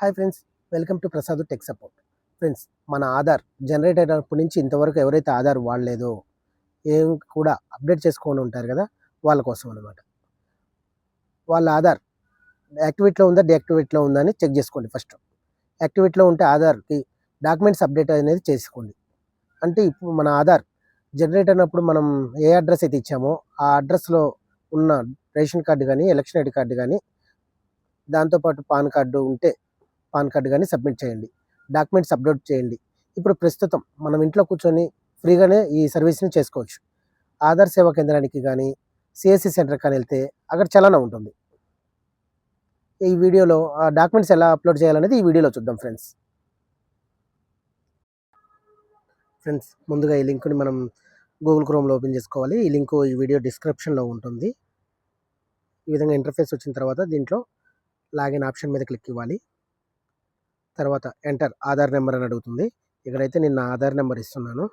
Hi friends welcome to Prasad tech support. Friends మన Aadhaar generate అయినప్పటి నుంచి ఇంతవరకు ఎవరైతే ఆధార్ వాడలేదో ఏం కూడా అప్డేట్ చేసుకొని ఉంటారు కదా వాళ్ళ కోసం అనమాట వాళ్ళ ఆధార్ యాక్టివేట్లో ఉందా డీయాక్టివేట్లో ఉందా అని చెక్ చేసుకోండి ఫస్ట్. యాక్టివేట్లో ఉంటే ఆధార్కి డాక్యుమెంట్స్ అప్డేట్ అనేది చేసుకోండి. అంటే ఇప్పుడు మన ఆధార్ జనరేట్ అయినప్పుడు మనం ఏ అడ్రస్ అయితే ఇచ్చామో ఆ అడ్రస్లో ఉన్న రేషన్ కార్డు కానీ ఎలక్షన్ ఐడి కార్డు కానీ దాంతోపాటు పాన్ కార్డు ఉంటే పాన్ కార్డు కానీ సబ్మిట్ చేయండి. డాక్యుమెంట్స్ అప్లోడ్ చేయండి. ఇప్పుడు ప్రస్తుతం మనం ఇంట్లో కూర్చొని ఫ్రీగానే ఈ సర్వీస్ని చేసుకోవచ్చు. ఆధార్ సేవా కేంద్రానికి కానీ సిఎస్సి సెంటర్ కానీ వెళ్తే అక్కడ చలన ఉంటుంది. ఈ వీడియోలో ఆ డాక్యుమెంట్స్ ఎలా అప్లోడ్ చేయాలనేది ఈ వీడియోలో చూద్దాం ఫ్రెండ్స్. ఫ్రెండ్స్ ముందుగా ఈ లింక్ని మనం గూగుల్ క్రోమ్లో ఓపెన్ చేసుకోవాలి. ఈ లింక్ ఈ వీడియో డిస్క్రిప్షన్లో ఉంటుంది. ఈ విధంగా ఇంటర్ఫేస్ వచ్చిన తర్వాత దీంట్లో లాగిన్ ఆప్షన్ మీద క్లిక్ ఇవ్వాలి. తర్వాత ఎంటర్ ఆధార్ నెంబర్ అని అడుగుతుంది. ఇక్కడైతే నేను నా ఆధార్ నెంబర్ ఇస్తున్నాను.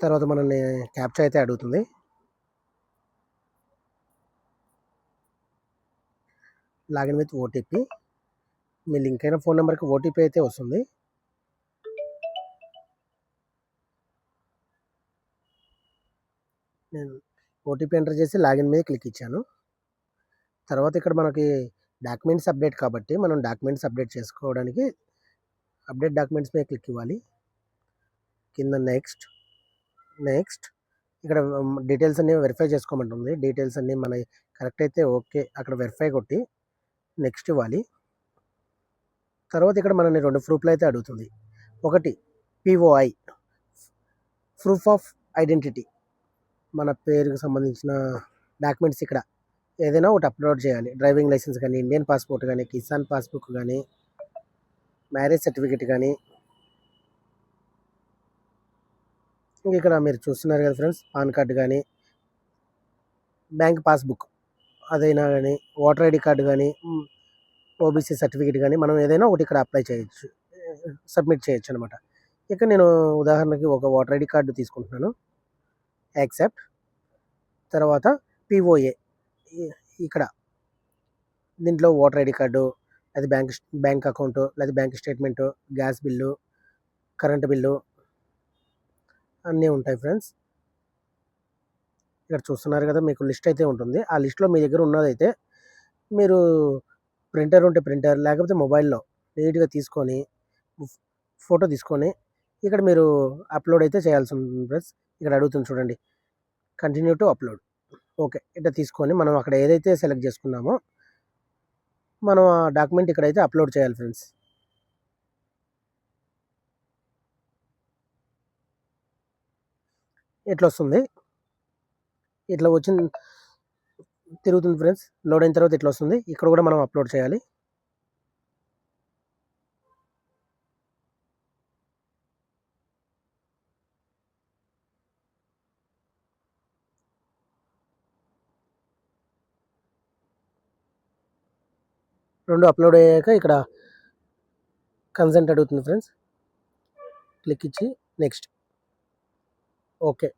తర్వాత మనల్ని క్యాప్చా అయితే అడుగుతుంది. Login with OTP. Me link అయిన ఫోన్ నెంబర్కి ఓటీపీ అయితే వస్తుంది. నేను ఓటీపీ ఎంటర్ చేసి లాగిన్ మీద క్లిక్ ఇచ్చాను. తర్వాత ఇక్కడ మనకి డాక్యుమెంట్స్ అప్డేట్ కాబట్టి మనం డాక్యుమెంట్స్ అప్డేట్ చేసుకోవడానికి అప్డేట్ డాక్యుమెంట్స్ మీద క్లిక్ ఇవ్వాలి. కింద నెక్స్ట్ నెక్స్ట్ ఇక్కడ డీటెయిల్స్ అన్నీ వెరిఫై చేసుకోమంటుంది. డీటెయిల్స్ అన్నీ మన కరెక్ట్ అయితే ఓకే అక్కడ వెరిఫై కొట్టి నెక్స్ట్ ఇవ్వాలి. తర్వాత ఇక్కడ మనల్ని రెండు ప్రూఫ్లు అయితే అడుగుతుంది. ఒకటి పిఓఐ ప్రూఫ్ ఆఫ్ ఐడెంటిటీ. మన పేరుకు సంబంధించిన డాక్యుమెంట్స్ ఇక్కడ. ఏదైనా ఒకటి అప్లోడ్ చేయాలి. డ్రైవింగ్ లైసెన్స్ కానీ ఇండియన్ పాస్పోర్ట్ కానీ కిసాన్ పాస్బుక్ కానీ మ్యారేజ్ సర్టిఫికేట్ కానీ. ఇంక ఇక్కడ మీరు చూస్తున్నారు కదా ఫ్రెండ్స్ పాన్ కార్డు కానీ బ్యాంక్ పాస్బుక్. అదైనా కానీ ఓటర్ ఐడి కార్డు కానీ ఓబీసీ సర్టిఫికేట్ కానీ మనం ఏదైనా ఒకటి ఇక్కడ అప్లై చేయొచ్చు సబ్మిట్ చేయొచ్చు అనమాట ఇక నేను ఉదాహరణకి ఒక ఓటర్ ఐడి కార్డు తీసుకుంటున్నాను. యాక్సెప్ట్ తర్వాత పిఓఏ ఇక్కడ. దీంట్లో ఓటర్ ఐడి కార్డు అది బ్యాంక్ బ్యాంక్ అకౌంటు లేదా bank statement gas bill current bill అన్నీ ఉంటాయి ఫ్రెండ్స్ ఇక్కడ చూస్తున్నారు కదా మీకు లిస్ట్ అయితే ఉంటుంది. ఆ లిస్ట్లో మీ దగ్గర ఉన్నదైతే మీరు ప్రింటర్ ఉంటే ప్రింటర్ లేకపోతే మొబైల్లో నీట్గా తీసుకొని ఫోటో తీసుకొని ఇక్కడ మీరు అప్లోడ్ అయితే చేయాల్సి ఉంటుంది ఫ్రెండ్స్ ఇక్కడ అడుగుతుంది చూడండి. కంటిన్యూ టు అప్లోడ్ ఓకే ఇట్లా తీసుకొని మనం అక్కడ ఏదైతే సెలెక్ట్ చేసుకున్నామో మనం ఆ డాక్యుమెంట్ ఇక్కడైతే అప్లోడ్ చేయాలి ఫ్రెండ్స్ ఇట్లా వస్తుంది? ఇట్లా వచ్చిన తిరుగుతుంది ఫ్రెండ్స్ లోడ్ అయిన తర్వాత ఇట్లా వస్తుంది. ఇక్కడ కూడా మనం అప్లోడ్ చేయాలి. రెండు అప్లోడ్ అయ్యాక ఇక్కడ కన్సెంట్ అడుగుతుంది ఫ్రెండ్స్ క్లిక్ ఇచ్చి నెక్స్ట్ ఓకే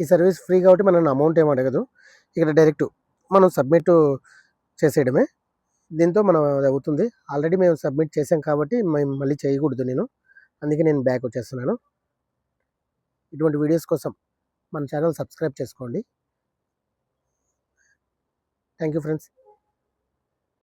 ఈ సర్వీస్ ఫ్రీ కాబట్టి మనం అమౌంట్ ఏమి అడగదు. ఇక్కడ డైరెక్ట్ మనం సబ్మిట్ చేసేయడమే. దీంతో మనం అది అవుతుంది. ఆల్రెడీ మేము సబ్మిట్ చేసాం కాబట్టి మేము మళ్ళీ చేయకూడదు నేను. అందుకే నేను బ్యాక్ వచ్చేస్తున్నాను. ఇటువంటి వీడియోస్ కోసం మన ఛానల్ సబ్స్క్రైబ్ చేసుకోండి. Thank you friends